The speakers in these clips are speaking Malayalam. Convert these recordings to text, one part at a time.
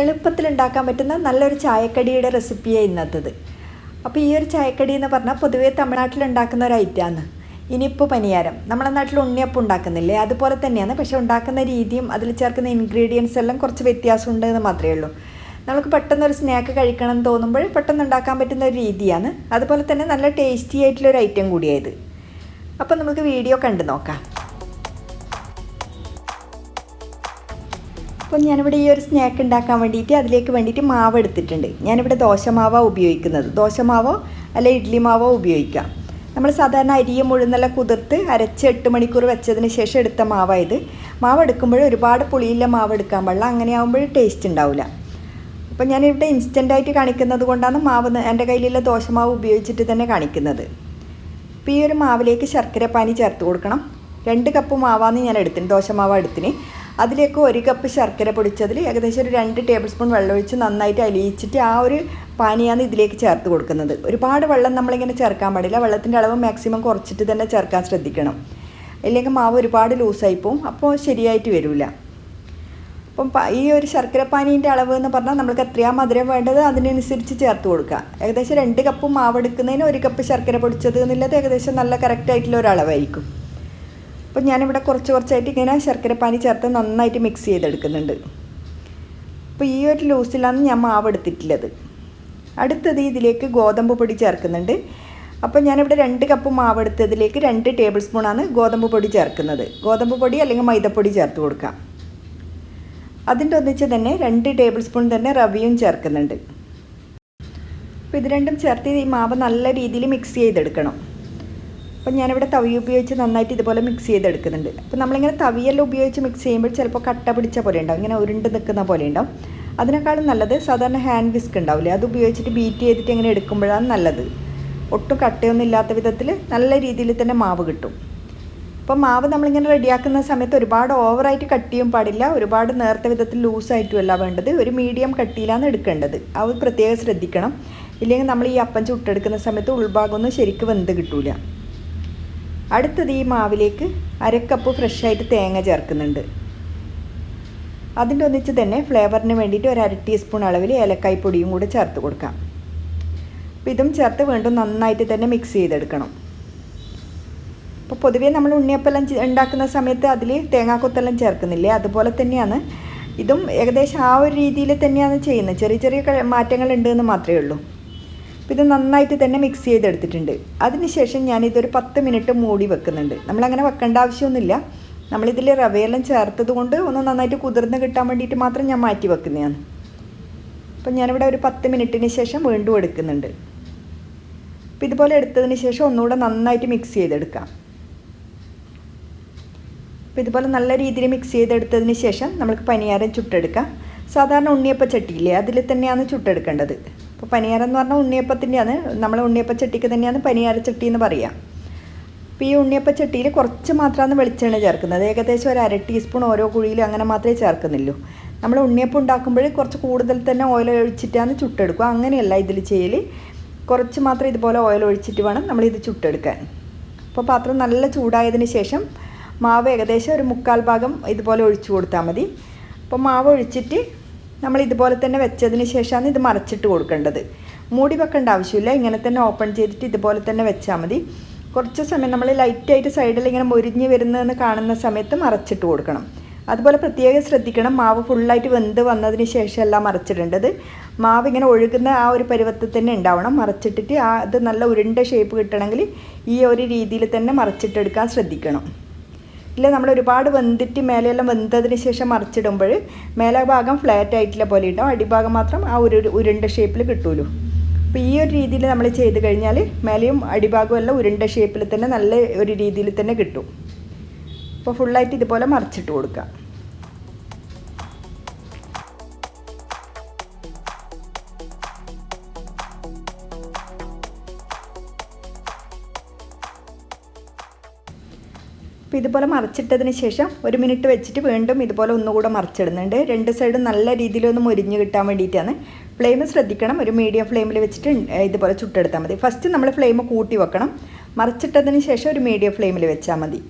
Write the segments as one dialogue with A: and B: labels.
A: എളുപ്പത്തിൽ ഉണ്ടാക്കാൻ പറ്റുന്ന നല്ലൊരു ചായക്കടിയുടെ റെസിപ്പിയാണ് ഇന്നത്തത്. അപ്പോൾ ഈ ഒരു ചായക്കടി എന്ന് പറഞ്ഞാൽ പൊതുവേ തമിഴ്നാട്ടിൽ ഉണ്ടാക്കുന്ന ഒരു ഐറ്റമാണ് ഇനിയിപ്പോൾ പനിയാരം. നമ്മുടെ നാട്ടിൽ ഉണ്ണിയപ്പം ഉണ്ടാക്കുന്നില്ലേ? അതുപോലെ തന്നെയാണ്. പക്ഷേ ഉണ്ടാക്കുന്ന രീതിയും അതിൽ ചേർക്കുന്ന ഇൻഗ്രീഡിയൻസ് എല്ലാം കുറച്ച് വ്യത്യാസമുണ്ട് എന്ന് മാത്രമേ ഉള്ളൂ. നമുക്ക് പെട്ടെന്ന് ഒരു സ്നാക്ക് കഴിക്കണം എന്ന് തോന്നുമ്പോൾ പെട്ടെന്ന് ഉണ്ടാക്കാൻ പറ്റുന്ന ഒരു രീതിയാണ്. അതുപോലെ തന്നെ നല്ല ടേസ്റ്റി ആയിട്ടുള്ളൊരു ഐറ്റം കൂടിയായത് അപ്പോൾ നമുക്ക് വീഡിയോ കണ്ടു നോക്കാം. അപ്പോൾ ഞാനിവിടെ ഈ ഒരു സ്നാക്ക് ഉണ്ടാക്കാൻ വേണ്ടിയിട്ട് അതിലേക്ക് വേണ്ടിയിട്ട് മാവ് എടുത്തിട്ടുണ്ട്. ഞാനിവിടെ ദോശമാവാണ് ഉപയോഗിക്കുന്നത്. ദോശമാവോ അല്ലെ ഇഡ്ഡലി മാവോ ഉപയോഗിക്കാം. നമ്മൾ സാധാരണ അരിയും ഉഴുന്നെല്ലാം കുതിർത്ത് അരച്ച് എട്ട് മണിക്കൂർ വെച്ചതിന് ശേഷം എടുത്ത മാവായത്. മാവ് എടുക്കുമ്പോൾ ഒരുപാട് പുളിയില്ല മാവ് എടുക്കാൻ പാടില്ല. അങ്ങനെ ആകുമ്പോൾ ടേസ്റ്റ് ഉണ്ടാവില്ല. അപ്പം ഞാനിവിടെ ഇൻസ്റ്റന്റായിട്ട് കാണിക്കുന്നത് കൊണ്ടാണ് മാവ് എന്റെ കയ്യിലുള്ള ദോശമാവ് ഉപയോഗിച്ചിട്ട് തന്നെ കാണിക്കുന്നത്. അപ്പോൾ ഈ ഒരു മാവിലേക്ക് ശർക്കര പാനി ചേർത്ത് കൊടുക്കണം. രണ്ട് കപ്പ് മാവാന്ന് ഞാൻ എടുത്തിന് ദോശമാവ് എടുത്തിന്. അതിലേക്ക് ഒരു കപ്പ് ശർക്കര പൊടിച്ചതിൽ ഏകദേശം ഒരു രണ്ട് ടേബിൾ സ്പൂൺ വെള്ളം ഒഴിച്ച് നന്നായിട്ട് അലിയിച്ചിട്ട് ആ ഒരു പാനിയാണ് ഇതിലേക്ക് ചേർത്ത് കൊടുക്കുന്നത്. ഒരുപാട് വെള്ളം നമ്മളിങ്ങനെ ചേർക്കാൻ പാടില്ല. വെള്ളത്തിന്റെ അളവ് മാക്സിമം കുറച്ചിട്ട് തന്നെ ചേർക്കാൻ ശ്രദ്ധിക്കണം. ഇല്ലെങ്കിൽ മാവ് ഒരുപാട് ലൂസായി പോവും. അപ്പോൾ ശരിയായിട്ട് വരില്ല അപ്പം ഈ ഒരു ശർക്കര പാനീന്റെ അളവ് എന്ന് പറഞ്ഞാൽ നമ്മൾക്ക് എത്രയാണ് മധുരം വേണ്ടത് അതിനനുസരിച്ച് ചേർത്ത് കൊടുക്കുക. ഏകദേശം രണ്ട് കപ്പ് മാവ് എടുക്കുന്നതിന് ഒരു കപ്പ് ശർക്കര പൊടിച്ചത് എന്നുള്ളത് ഏകദേശം നല്ല കറക്റ്റായിട്ടുള്ള ഒരു അളവായിരിക്കും. അപ്പം ഞാനിവിടെ കുറച്ച് കുറച്ചായിട്ട് ഇങ്ങനെ ശർക്കര പാനി ചേർത്ത് നന്നായിട്ട് മിക്സ് ചെയ്തെടുക്കുന്നുണ്ട്. അപ്പോൾ ഈ ഒരു ലൂസിലാണ് ഞാൻ മാവ് എടുത്തിട്ടുള്ളത്. അടുത്തത് ഇതിലേക്ക് ഗോതമ്പ് പൊടി ചേർക്കുന്നുണ്ട്. അപ്പോൾ ഞാനിവിടെ രണ്ട് കപ്പ് മാവ് എടുത്തതിലേക്ക് രണ്ട് ടേബിൾ സ്പൂണാണ് ഗോതമ്പ് പൊടി ചേർക്കുന്നത്. ഗോതമ്പ് പൊടി അല്ലെങ്കിൽ മൈദപ്പൊടി ചേർത്ത് കൊടുക്കാം അതിന്റെ ഒന്നിച്ച് തന്നെ രണ്ട് ടേബിൾ സ്പൂൺ തന്നെ റവിയും ചേർക്കുന്നുണ്ട്. അപ്പോൾ ഇത് രണ്ടും ചേർത്ത് ഈ മാവ് നല്ല രീതിയിൽ മിക്സ് ചെയ്തെടുക്കണം. അപ്പോൾ ഞാനിവിടെ തവി ഉപയോഗിച്ച് നന്നായിട്ട് ഇതുപോലെ മിക്സ് ചെയ്തെടുക്കുന്നുണ്ട്. അപ്പോൾ നമ്മളിങ്ങനെ തവിയെല്ലാം ഉപയോഗിച്ച് മിക്സ് ചെയ്യുമ്പോൾ ചിലപ്പോൾ കട്ട പിടിച്ച പോലെ ഉണ്ടാവും. ഇങ്ങനെ ഉരുണ്ട് നിൽക്കുന്ന പോലെ ഉണ്ടാവും. അതിനേക്കാളും നല്ലത് സാധാരണ ഹാൻഡ് വിസ്ക് ഉണ്ടാവില്ലേ? അത് ഉപയോഗിച്ചിട്ട് ബീറ്റ് ചെയ്തിട്ട് ഇങ്ങനെ എടുക്കുമ്പോഴാണ് നല്ലത്. ഒട്ടും കട്ടയൊന്നും ഇല്ലാത്ത വിധത്തിൽ നല്ല രീതിയിൽ തന്നെ മാവ് കിട്ടും. അപ്പോൾ മാവ് നമ്മളിങ്ങനെ റെഡിയാക്കുന്ന സമയത്ത് ഒരുപാട് ഓവറായിട്ട് കട്ടിയും പാടില്ല. ഒരുപാട് നേർത്ത വിധത്തിൽ ലൂസായിട്ടുമല്ല വേണ്ടത്. ഒരു മീഡിയം കട്ടിയിലാണ് എടുക്കേണ്ടത്. അത് പ്രത്യേകം ശ്രദ്ധിക്കണം. ഇല്ലെങ്കിൽ നമ്മൾ ഈ അപ്പം ചുട്ടെടുക്കുന്ന സമയത്ത് ഉൾഭാഗമൊന്നും ശരിക്കും വെന്ത് കിട്ടൂല. അടുത്തത് ഈ മാവിലേക്ക് അരക്കപ്പ് ഫ്രഷായിട്ട് തേങ്ങ ചേർക്കുന്നുണ്ട്. അതിന്റെ ഒന്നിച്ച് തന്നെ ഫ്ലേവറിന് വേണ്ടിയിട്ട് ഒരു അര ടീസ്പൂൺ അളവിൽ ഏലക്കായ് പൊടിയും കൂടെ ചേർത്ത് കൊടുക്കാം. അപ്പോൾ ഇതും ചേർത്ത് വീണ്ടും നന്നായിട്ട് തന്നെ മിക്സ് ചെയ്തെടുക്കണം. അപ്പോൾ പൊതുവേ നമ്മൾ ഉണ്ണിയപ്പെല്ലാം ഉണ്ടാക്കുന്ന സമയത്ത് അതിൽ തേങ്ങാക്കൊത്തെല്ലാം ചേർക്കുന്നില്ലേ? അതുപോലെ തന്നെയാണ് ഇതും ഏകദേശം ആ ഒരു രീതിയിൽ തന്നെയാണ് ചെയ്യുന്നത്. ചെറിയ ചെറിയ മാറ്റങ്ങൾ ഉണ്ട് എന്ന് മാത്രമേ ഉള്ളൂ. ഇത് നന്നായിട്ട് തന്നെ മിക്സ് ചെയ്തെടുത്തിട്ടുണ്ട്. അതിനുശേഷം ഞാനിതൊരു പത്ത് മിനിറ്റ് മൂടി വെക്കുന്നുണ്ട്. നമ്മളങ്ങനെ വെക്കേണ്ട ആവശ്യമൊന്നുമില്ല. നമ്മളിതിൽ റവയെല്ലാം ചേർത്തത് കൊണ്ട് ഒന്ന് നന്നായിട്ട് കുതിർന്ന് കിട്ടാൻ വേണ്ടിയിട്ട് മാത്രം ഞാൻ മാറ്റി വെക്കുന്നതാണ്. അപ്പം ഞാനിവിടെ ഒരു പത്ത് മിനിറ്റിന് ശേഷം വീണ്ടും എടുക്കുന്നുണ്ട്. അപ്പോൾ ഇതുപോലെ എടുത്തതിന് ശേഷം ഒന്നുകൂടെ നന്നായിട്ട് മിക്സ് ചെയ്തെടുക്കാം. അപ്പോൾ ഇതുപോലെ നല്ല രീതിയിൽ മിക്സ് ചെയ്തെടുത്തതിന് ശേഷം നമുക്ക് പനിയാരം ചുട്ടെടുക്കാം. സാധാരണ ഉണ്ണിയപ്പ ചട്ടിയില്ലേ അതിൽ തന്നെയാണ് ചുട്ടെടുക്കേണ്ടത്. അപ്പോൾ പനിയാരം എന്ന് പറഞ്ഞാൽ ഉണ്ണിയപ്പത്തിന്റെയാണ് നമ്മൾ ഉണ്ണിയപ്പ ചട്ടിക്ക് തന്നെയാണ് പനിയാര ചട്ടി എന്ന് പറയുക അപ്പോൾ ഈ ഉണ്ണിയപ്പ ചട്ടിയിൽ കുറച്ച് മാത്രമാണ് വെളിച്ചെണ്ണ ചേർക്കുന്നത്. ഏകദേശം ഒരു അര ടീസ്പൂൺ ഓരോ കുഴിയിലും അങ്ങനെ മാത്രമേ ചേർക്കുന്നുള്ളൂ. നമ്മൾ ഉണ്ണിയപ്പം ഉണ്ടാക്കുമ്പോൾ കുറച്ച് കൂടുതൽ തന്നെ ഓയിൽ ഒഴിച്ചിട്ടാണ് ചുട്ടെടുക്കുക. അങ്ങനെയല്ല ഇതിൽ ചെയ്യൽ കുറച്ച് മാത്രം ഇതുപോലെ ഓയിൽ ഒഴിച്ചിട്ട് വേണം നമ്മളിത് ചുട്ടെടുക്കാൻ. അപ്പോൾ പാത്രം നല്ല ചൂടായതിന് ശേഷം മാവ് ഏകദേശം ഒരു മുക്കാൽ ഭാഗം ഇതുപോലെ ഒഴിച്ചു കൊടുത്താൽ മതി. അപ്പോൾ മാവ് ഒഴിച്ചിട്ട് നമ്മൾ ഇതുപോലെ തന്നെ വെച്ചതിന് ശേഷമാണ് ഇത് മറച്ചിട്ട് കൊടുക്കേണ്ടത്. മൂടി വെക്കേണ്ട ആവശ്യമില്ല. ഇങ്ങനെ തന്നെ ഓപ്പൺ ചെയ്തിട്ട് ഇതുപോലെ തന്നെ വെച്ചാൽ മതി. കുറച്ച് സമയം നമ്മൾ ലൈറ്റായിട്ട് സൈഡിൽ ഇങ്ങനെ മുരിഞ്ഞ് വരുന്നതെന്ന് കാണുന്ന സമയത്ത് മറച്ചിട്ട് കൊടുക്കണം. അതുപോലെ പ്രത്യേകം ശ്രദ്ധിക്കണം. മാവ് ഫുള്ളായിട്ട് വെന്ത് വന്നതിന് ശേഷമല്ല മറച്ചിടേണ്ടത്. മാവ് ഇങ്ങനെ ഒഴുകുന്ന ആ ഒരു പരുവത്തിൽ തന്നെ ഉണ്ടാവണം. മറച്ചിട്ടിട്ട് ആ അത് നല്ല ഉരുണ്ട ഷേപ്പ് കിട്ടണമെങ്കിൽ ഈ ഒരു രീതിയിൽ തന്നെ മറച്ചിട്ടെടുക്കാൻ ശ്രദ്ധിക്കണം. ഇല്ല നമ്മൾ ഒരുപാട് വെന്തിട്ട് മേലെയെല്ലാം വെന്തതിന് ശേഷം മറിച്ചിടുമ്പോൾ മേലെ ഭാഗം ഫ്ലാറ്റ് ആയിട്ടുള്ള പോലെ ഉണ്ടാവും. അടിഭാഗം മാത്രം ആ ഒരു ഉരുണ്ട ഷേപ്പിൽ കിട്ടുമല്ലോ അപ്പോൾ ഈ ഒരു രീതിയിൽ നമ്മൾ ചെയ്ത് കഴിഞ്ഞാൽ മേലെയും അടിഭാഗവും എല്ലാം ഉരുണ്ട ഷേപ്പിൽ തന്നെ നല്ല ഒരു രീതിയിൽ തന്നെ കിട്ടും. അപ്പോൾ ഫുള്ളായിട്ട് ഇതുപോലെ മറിച്ചിട്ട് കൊടുക്കുക. അപ്പോൾ ഇതുപോലെ മറിച്ചിട്ടതിന് ശേഷം ഒരു മിനിറ്റ് വെച്ചിട്ട് വീണ്ടും ഇതുപോലെ ഒന്നുകൂടെ മറിച്ചിടുന്നുണ്ട്. രണ്ട് സൈഡും നല്ല രീതിയിലൊന്ന് മുരിഞ്ഞ് കിട്ടാൻ വേണ്ടിയിട്ടാണ്. ഫ്ലെയിം ശ്രദ്ധിക്കണം. ഒരു മീഡിയം ഫ്ലെയിമിൽ വെച്ചിട്ട് ഇതുപോലെ ചുട്ടെടുത്താൽ മതി. ഫസ്റ്റ് നമ്മൾ ഫ്ലെയിം കൂട്ടി വെക്കണം. മറിച്ചിട്ടതിന് ശേഷം ഒരു മീഡിയം ഫ്ലെയിമിൽ വെച്ചാൽ മതി.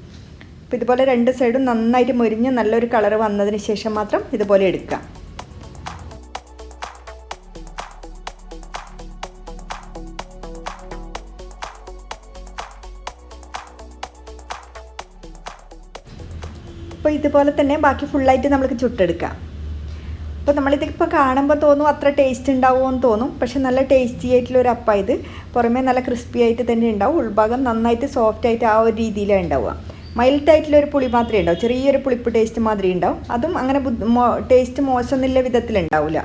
A: അപ്പോൾ ഇതുപോലെ രണ്ട് സൈഡും നന്നായിട്ട് മുരിഞ്ഞ് നല്ലൊരു കളർ വന്നതിന് ശേഷം മാത്രം ഇതുപോലെ എടുക്കാം. അപ്പോൾ ഇതുപോലെ തന്നെ ബാക്കി ഫുള്ളായിട്ട് നമുക്ക് ചുട്ടെടുക്കാം. അപ്പോൾ നമ്മളിതിപ്പോൾ കാണുമ്പോൾ തോന്നും അത്ര ടേസ്റ്റ് ഉണ്ടാവുമോ എന്ന് തോന്നും. പക്ഷെ നല്ല ടേസ്റ്റി ആയിട്ടുള്ള ഒരു അപ്പം ഇത്. പുറമേ നല്ല ക്രിസ്പി ആയിട്ട് തന്നെ ഉണ്ടാവും. ഉൾഭാഗം നന്നായിട്ട് സോഫ്റ്റ് ആയിട്ട് ആ ഒരു രീതിയിലാണ് ഉണ്ടാവുക. മൈൽഡ് ആയിട്ടുള്ള ഒരു പുളി മാത്രമേ ഉണ്ടാവും. ചെറിയൊരു പുളിപ്പ് ടേസ്റ്റ് മാത്രമേ ഉണ്ടാവും. അതും അങ്ങനെ ടേസ്റ്റ് മോശമെന്നില്ല വിധത്തിലുണ്ടാവില്ല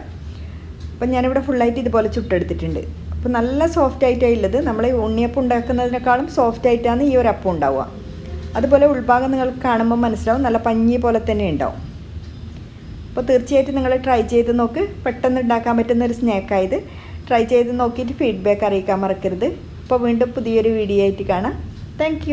A: അപ്പം ഞാനിവിടെ ഫുള്ളായിട്ട് ഇതുപോലെ ചുട്ടെടുത്തിട്ടുണ്ട്. അപ്പോൾ നല്ല സോഫ്റ്റ് ആയിട്ടാണ് ഉള്ളത്. നമ്മൾ ഉണ്ണിയപ്പം ഉണ്ടാക്കുന്നതിനേക്കാളും സോഫ്റ്റ് ആയിട്ടാണ് ഈ ഒരു അപ്പം ഉണ്ടാവുക. അതുപോലെ ഉൾഭാഗം നിങ്ങൾ കാണുമ്പോൾ മനസ്സിലാവും. നല്ല പഞ്ഞി പോലെ തന്നെ ഉണ്ടാവും. അപ്പോൾ തീർച്ചയായിട്ടും നിങ്ങൾ ട്രൈ ചെയ്ത് നോക്ക്. പെട്ടെന്ന് ഉണ്ടാക്കാൻ പറ്റുന്ന ഒരു സ്നാക്കായത് ട്രൈ ചെയ്ത് നോക്കിയിട്ട് ഫീഡ്ബാക്ക് അറിയിക്കാൻ മറക്കരുത്. അപ്പോൾ വീണ്ടും പുതിയൊരു വീഡിയോ ആയിട്ട് കാണാം. താങ്ക്